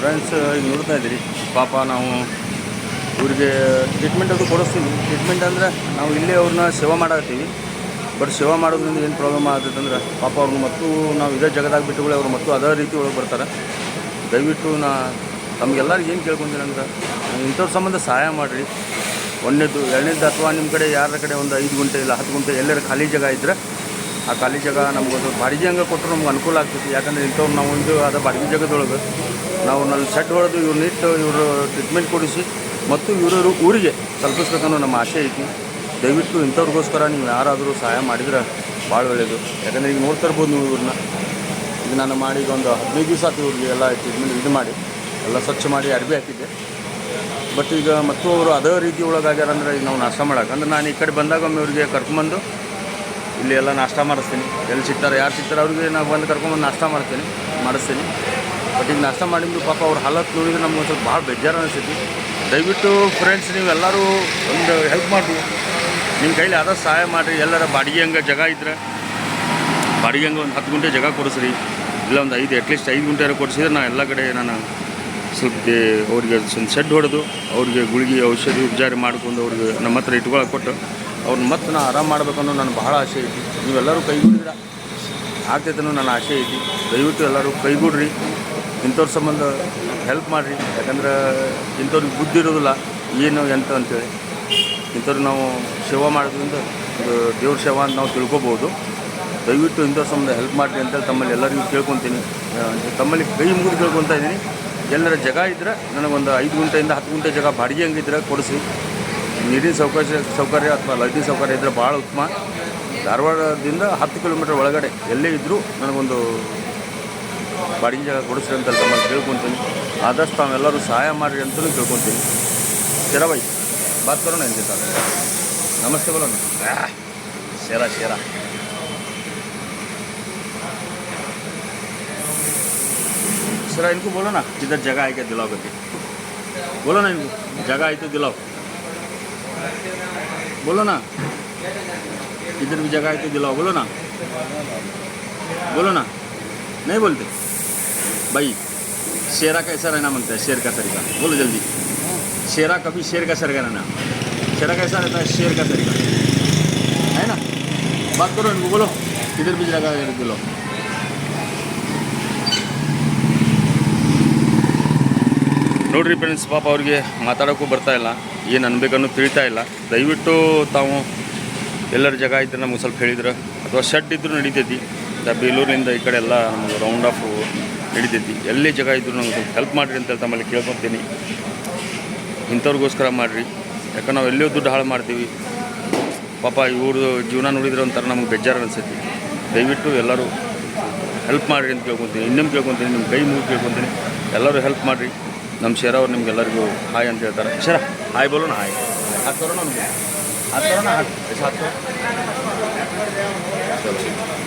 Friends ಈಗ ನೋಡ್ತಾ ಇದ್ದೀರಿ. ಪಾಪ ನಾವು ಇವ್ರಿಗೆ ಟ್ರೀಟ್ಮೆಂಟ್ ಅದು ಕೊಡಿಸ್ತೀವಿ. ಟ್ರೀಟ್ಮೆಂಟ್ ಅಂದರೆ ನಾವು ಇಲ್ಲೇ ಅವ್ರನ್ನ ಸೇವಾ ಮಾಡತ್ತೀವಿ ಬಟ್ ಸೇವಾ ಮಾಡೋದ್ರಿಂದ ಏನು ಪ್ರಾಬ್ಲಮ್ ಆಗ್ತೈತೆ ಪಾಪ ಅವ್ರನ್ನ ಮತ್ತು ನಾವು ಇದೇ ಜಗದಾಗ ಬಿಟ್ಟುಗಳೇ ಅವ್ರು ಮತ್ತು ಅದೇ ರೀತಿ ಒಳಗೆ ಬರ್ತಾರೆ. ದಯವಿಟ್ಟು ನಾ ತಮಗೆಲ್ಲರಿಗೂ ಏನು ಕೇಳ್ಕೊಂತೀನಿ ಅಂದ್ರೆ ಇಂಥವ್ರ ಸಂಬಂಧ ಸಹಾಯ ಮಾಡಿರಿ. ಒಂದನೇದು ಎರಡನೇದು ಅಥವಾ ನಿಮ್ಮ ಕಡೆ ಯಾರ ಕಡೆ ಒಂದು ಐದು ಗುಂಟೆ ಇಲ್ಲ ಹತ್ತು ಗುಂಟೆ ಎಲ್ಲರ ಖಾಲಿ ಜಾಗ ಇದ್ದರೆ ಆ ಖಾಲಿ ಜಾಗ ನಮಗೊಂದು ಬಾಡಿಗೆ ಹಂಗೆ ಕೊಟ್ಟರು ನಮ್ಗೆ ಅನುಕೂಲ ಆಗ್ತೈತಿ ಯಾಕಂದರೆ ಇಂಥವ್ರು ನಾವು ಒಂದು ಅದ ಬಾಡಿಗೆ ಜಾಗದೊಳಗೆ ನಾವು ನಲ್ಲಿ ಸೆಟ್ ಹೊಡೆದು ಇವ್ರನ್ನ ಇಟ್ಟು ಇವರು ಟ್ರೀಟ್ಮೆಂಟ್ ಕೊಡಿಸಿ ಮತ್ತು ಇವರು ಊರಿಗೆ ತಲುಪಿಸ್ಬೇಕನ್ನೋ ನಮ್ಮ ಆಸೆ ಐತಿ. ದಯವಿಟ್ಟು ಇಂಥವ್ರಿಗೋಸ್ಕರ ನೀವು ಯಾರಾದರೂ ಸಹಾಯ ಮಾಡಿದ್ರೆ ಭಾಳ ಒಳ್ಳೆಯದು ಯಾಕಂದರೆ ಈಗ ನೋಡ್ತಾ ಇರ್ಬೋದು ನೀವು ಇವ್ರನ್ನ. ಈಗ ನಾನು ಮಾಡಿ ಒಂದು ಹದಿನೈದು ದಿವಸ ಆಯ್ತು ಇವ್ರಿಗೆ ಎಲ್ಲ ಟ್ರೀಟ್ಮೆಂಟ್ ಇದು ಮಾಡಿ. ಎಲ್ಲ ಸ್ವಚ್ಛ ಮಾಡಿ ಅರ್ಬಿ ಹಾಕಿದ್ದೆ. ಬಟ್ ಈಗ ಮತ್ತು ಅವರು ಅದೇ ರೀತಿ ಒಳಗಾಗ್ಯಾರ ಅಂದ್ರೆ ಈಗ ನಾವು ನಾಷ್ಟ ಮಾಡೋಕೆ ಅಂದ್ರೆ ನಾನು ಈ ಕಡೆ ಬಂದಾಗ ಒಮ್ಮೆ ಅವ್ರಿಗೆ ಕರ್ಕೊಂಬಂದು ಇಲ್ಲಿ ಎಲ್ಲ ನಾಷ್ಟ ಮಾಡಿಸ್ತೀನಿ. ಎಲ್ಲಿ ಸಿಗ್ತಾರೆ, ಯಾರು ಸಿಗ್ತಾರೆ ಅವ್ರಿಗೆ ನಾವು ಬಂದು ಕರ್ಕೊಂಬಂದು ನಾಷ್ಟ ಮಾಡ್ತೀನಿ, ಮಾಡಿಸ್ತೀನಿ. ಬಟ್ ಈಗ ನಾಷ್ಟ ಮಾಡಿದ್ದು ಪಾಪ ಅವ್ರ ಹಾಲತ್ತು ನೋಡಿದ್ರೆ ನಮ್ಗೆ ಸ್ವಲ್ಪ ಭಾಳ ಬೇಜಾರು ಅನಿಸ್ತೈತಿ ದಯವಿಟ್ಟು ಫ್ರೆಂಡ್ಸ್ ನೀವು ಎಲ್ಲರೂ ಒಂದು ಹೆಲ್ಪ್ ಮಾಡಿ. ನಿಮ್ಮ ಕೈಲಿ ಆದಷ್ಟು ಸಹಾಯ ಮಾಡಿರಿ. ಎಲ್ಲರ ಬಾಡಿಗೆ ಹಂಗೆ ಜಾಗ ಇದ್ರೆ, ಬಾಡಿಗೆ ಹಂಗೆ ಒಂದು ಹತ್ತು ಗುಂಟೆ ಜಾಗ ಕೊಡಿಸ್ರಿ. ಇಲ್ಲ ಒಂದು ಐದು ಅಟ್ಲೀಸ್ಟ್ ಐದು ಗುಂಟೆ ಕೊಡಿಸಿದ್ರೆ ನಾನು ಎಲ್ಲ ಕಡೆ ನಾನು ಸ್ವಲ್ಪ ಅವ್ರಿಗೆ ಒಂದು ಸೆಡ್ ಹೊಡೆದು, ಅವ್ರಿಗೆ ಗುಳಿಗೆ ಔಷಧಿ ಉಪಚಾರ ಮಾಡಿಕೊಂಡು ಅವ್ರಿಗೆ ನಮ್ಮ ಹತ್ರ ಇಟ್ಕೊಳ್ಳೋಕೆ ಕೊಟ್ಟು ಅವ್ರನ್ನ ಮತ್ತೆ ನಾನು ಆರಾಮ ಮಾಡ್ಬೇಕನ್ನೋ ನನ್ನ ಬಹಳ ಆಸೆ ಐತಿ. ನೀವೆಲ್ಲರೂ ಕೈಗೂಡಿದ್ರೆ? ಆಗ್ತೈತೆ ಅನ್ನೋ ನನ್ನ ಆಸೆ ಐತಿ. ದಯವಿಟ್ಟು ಎಲ್ಲರೂ ಕೈಗೂಡ್ರಿ. ಇಂಥವ್ರ ಸಂಬಂಧ ಹೆಲ್ಪ್ ಮಾಡಿರಿ. ಯಾಕಂದ್ರೆ ಇಂಥವ್ರಿಗೆ ಬುದ್ಧಿ ಇರೋದಿಲ್ಲ. ಏನು, ಎಂತ ಅಂತೇಳಿ. ಇಂಥವ್ರಿಗೆ ನಾವು ಸೇವಾ ಮಾಡೋದ್ರಿಂದ ಒಂದು ದೇವ್ರ ಸೇವಾ ಅಂತ ನಾವು ತಿಳ್ಕೊಬೋದು. ದಯವಿಟ್ಟು ಇಂಥವ್ರ ಸಂಬಂಧ ಹೆಲ್ಪ್ ಮಾಡಿರಿ ಅಂತೇಳಿ ತಮ್ಮಲ್ಲಿ ಎಲ್ಲರಿಗೂ ಕೇಳ್ಕೊತೀನಿ. ತಮ್ಮಲ್ಲಿ ಕೈ ಮುಗಿದು ಕೇಳ್ಕೊತಾ ಇದ್ದೀನಿ. ಎಲ್ಲರ ಜಾಗ ಇದ್ದರೆ ನನಗೊಂದು ಐದು ಗಂಟೆಯಿಂದ ಹತ್ತು ಗಂಟೆ ಜಾಗ ಬಾಡಿಗೆ ಹಂಗಿದ್ರೆ ಕೊಡಿಸಿ. ನೀರಿನ ಸೌಕರ್ಯ ಸೌಕರ್ಯ ಅಥವಾ ಲೈಟಿನ ಸೌಕರ್ಯ ಇದ್ದರೆ ಭಾಳ ಉತ್ತಮ. ಧಾರವಾಡದಿಂದ ಹತ್ತು ಕಿಲೋಮೀಟರ್ ಒಳಗಡೆ ಎಲ್ಲೇ ಇದ್ದರೂ ನನಗೊಂದು ಬಾಡಿಗೆ ಜಾಗ ಕೊಡಿಸ್ರಿ ಅಂತ ನಾನು ಕೇಳ್ಕೊತೀನಿ. ಆದಷ್ಟು ತಾವೆಲ್ಲರೂ ಸಹಾಯ ಮಾಡಿರಿ ಅಂತಲೂ ಕೇಳ್ಕೊತೀನಿ. ಶರಾಬಾಯಿ ಬಾತ್ ಕರೋಣ ಎಂದಿದ್ದಾರೆ ನಮಸ್ತೆಗಳು ಶೇರಾ ಶೇರಾ. नमस्ते शेरा इनको बोलो ना किधर जगह है क्या दिलाओ करके? बोलो ना इनको जगह है तो दिलाओ। बोलो ना इधर भी जगह है तो दिलाओ बोलो ना। बोलो ना नहीं बोलते? भाई शेरा कैसा रहना मांगता है शेर का तरीका। बोलो जल्दी। शेरा कभी शेर का सर रहना। शेरा कैसा रहता है शेर का तरीका। है ना? बात करो इनको बोलो। किधर भी जगह है ನೋಡ್ರಿ ಫ್ರೆಂಡ್ಸ್ ಪಾಪ ಅವ್ರಿಗೆ ಮಾತಾಡೋಕ್ಕೂ ಬರ್ತಾ ಇಲ್ಲ. ಏನು ಅನ್ಬೇಕನ್ನೋ ತಿಳಿತಾ ಇಲ್ಲ. ದಯವಿಟ್ಟು ತಾವು ಎಲ್ಲರ ಜಾಗ ಇದ್ರೆ ನಮಗೆ ಸ್ವಲ್ಪ ಹೇಳಿದ್ರೆ. ಅಥವಾ ಶೆಡ್ ಇದ್ದರೂ ನಡೀತೈತಿ. ಬೇಲೂರಿನಿಂದ ಈ ಕಡೆ ಎಲ್ಲ ನಮಗೆ ರೌಂಡ್ ಆಫ್ ನಡೀತೈತಿ. ಎಲ್ಲೇ ಜಾಗ ಇದ್ದರೂ ನಮ್ಗೆ ಸ್ವಲ್ಪ ಹೆಲ್ಪ್ ಮಾಡಿರಿ ಅಂತ ತಮ್ಮಲ್ಲಿ ಕೇಳ್ಕೊತೀನಿ. ಇಂಥವ್ರಿಗೋಸ್ಕರ ಮಾಡಿರಿ. ಯಾಕಂದ್ರೆ ನಾವು ಎಲ್ಲಿಯೋ ದುಡ್ಡು ಹಾಳು ಮಾಡ್ತೀವಿ. ಪಾಪ ಇವ್ರದ್ದು ಜೀವನ ನೋಡಿದ್ರೆ ಒಂಥರ ನಮ್ಗೆ ಬೇಜಾರು ಅನಿಸೈತಿ. ದಯವಿಟ್ಟು ಎಲ್ಲರೂ ಹೆಲ್ಪ್ ಮಾಡಿರಿ ಅಂತ ಕೇಳ್ಕೊತೀನಿ. ಇನ್ನೊಂದು ಕೇಳ್ಕೊತೀನಿ, ನಿಮ್ಮ ಕೈ ಮುಗಿ ಕೇಳ್ಕೊತೀನಿ. ಎಲ್ಲರೂ ಹೆಲ್ಪ್ ಮಾಡಿರಿ. ನಮ್ಮ ಶೇರ ಅವ್ರು ನಿಮ್ಗೆಲ್ಲರಿಗೂ ಹಾಯ್ ಅಂತ ಹೇಳ್ತಾರೆ. ಶೇರ ಹಾಯ್ ಬೋಲೋಣ ಹಾಯ್. ಕರೋಣ ನಮಗೆ. ಕರೋಣ ಹಾಕ್. ಹಾಕ್ ಚಲೋ